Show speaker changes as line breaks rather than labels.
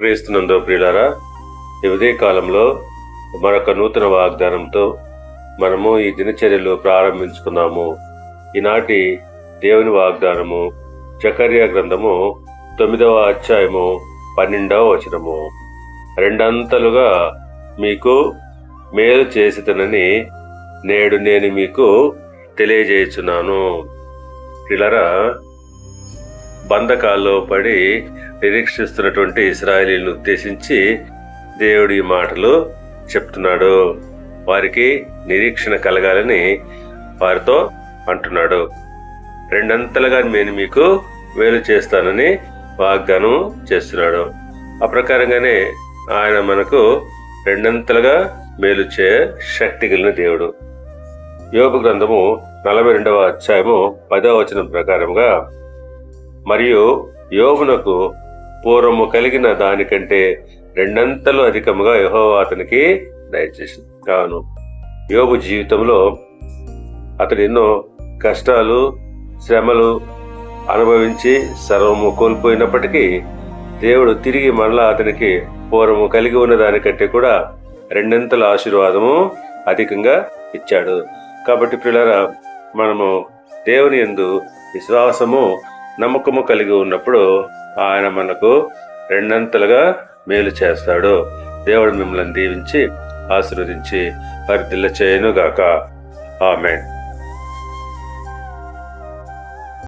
క్రీస్తునందో ప్రియులారా ఈ కాలంలో మరొక నూతన వాగ్దానంతో మనము ఈ దినచర్యలు ప్రారంభించుకున్నాము ఈనాటి దేవుని వాగ్దానము చకర్య గ్రంథము తొమ్మిదవ అధ్యాయము పన్నెండవ వచనము. రెండంతలుగా మీకు మేలు చేసితనని నేడు నేను మీకు తెలియజేయుచున్నాను. పిల్లరా బంధకాల్లో పడి నిరీక్షిస్తున్నటువంటి ఇస్రాయలీలను ఉద్దేశించి దేవుడి ఈ మాటలు చెప్తున్నాడు. వారికి నిరీక్షణ కలగాలని వారితో అంటున్నాడు. రెండంతలుగా నేను మీకు మేలు చేస్తానని వాగ్దానం చేస్తున్నాడు. ఆ ప్రకారంగానే ఆయన మనకు రెండంతలుగా మేలు చే శక్తి కలిగిన దేవుడు. యోగ గ్రంథము నలభై రెండవ అధ్యాయము పదవ వచనం ప్రకారంగా మరియు యోగునకు పూర్వము కలిగిన దానికంటే రెండంతలు అధికముగా యహోవా అతనికి దయచేసింది. కాను యోగు జీవితంలో అతడు ఎన్నో కష్టాలు శ్రమలు అనుభవించి సర్వము కోల్పోయినప్పటికీ దేవుడు తిరిగి మరలా అతనికి పూర్వము కలిగి ఉన్న దానికంటే కూడా రెండంతల ఆశీర్వాదము అధికంగా ఇచ్చాడు. కాబట్టి పిల్లరా మనము దేవుని యందు విశ్వాసము నమ్మకము కలిగి ఉన్నప్పుడు ఆయన మనకు రెండంతలుగా మేలు చేస్తాడు. దేవుడు మిమ్మల్ని దీవించి ఆశీర్వదించి పరిధిల్ల చేయను గాక ఆమెన్.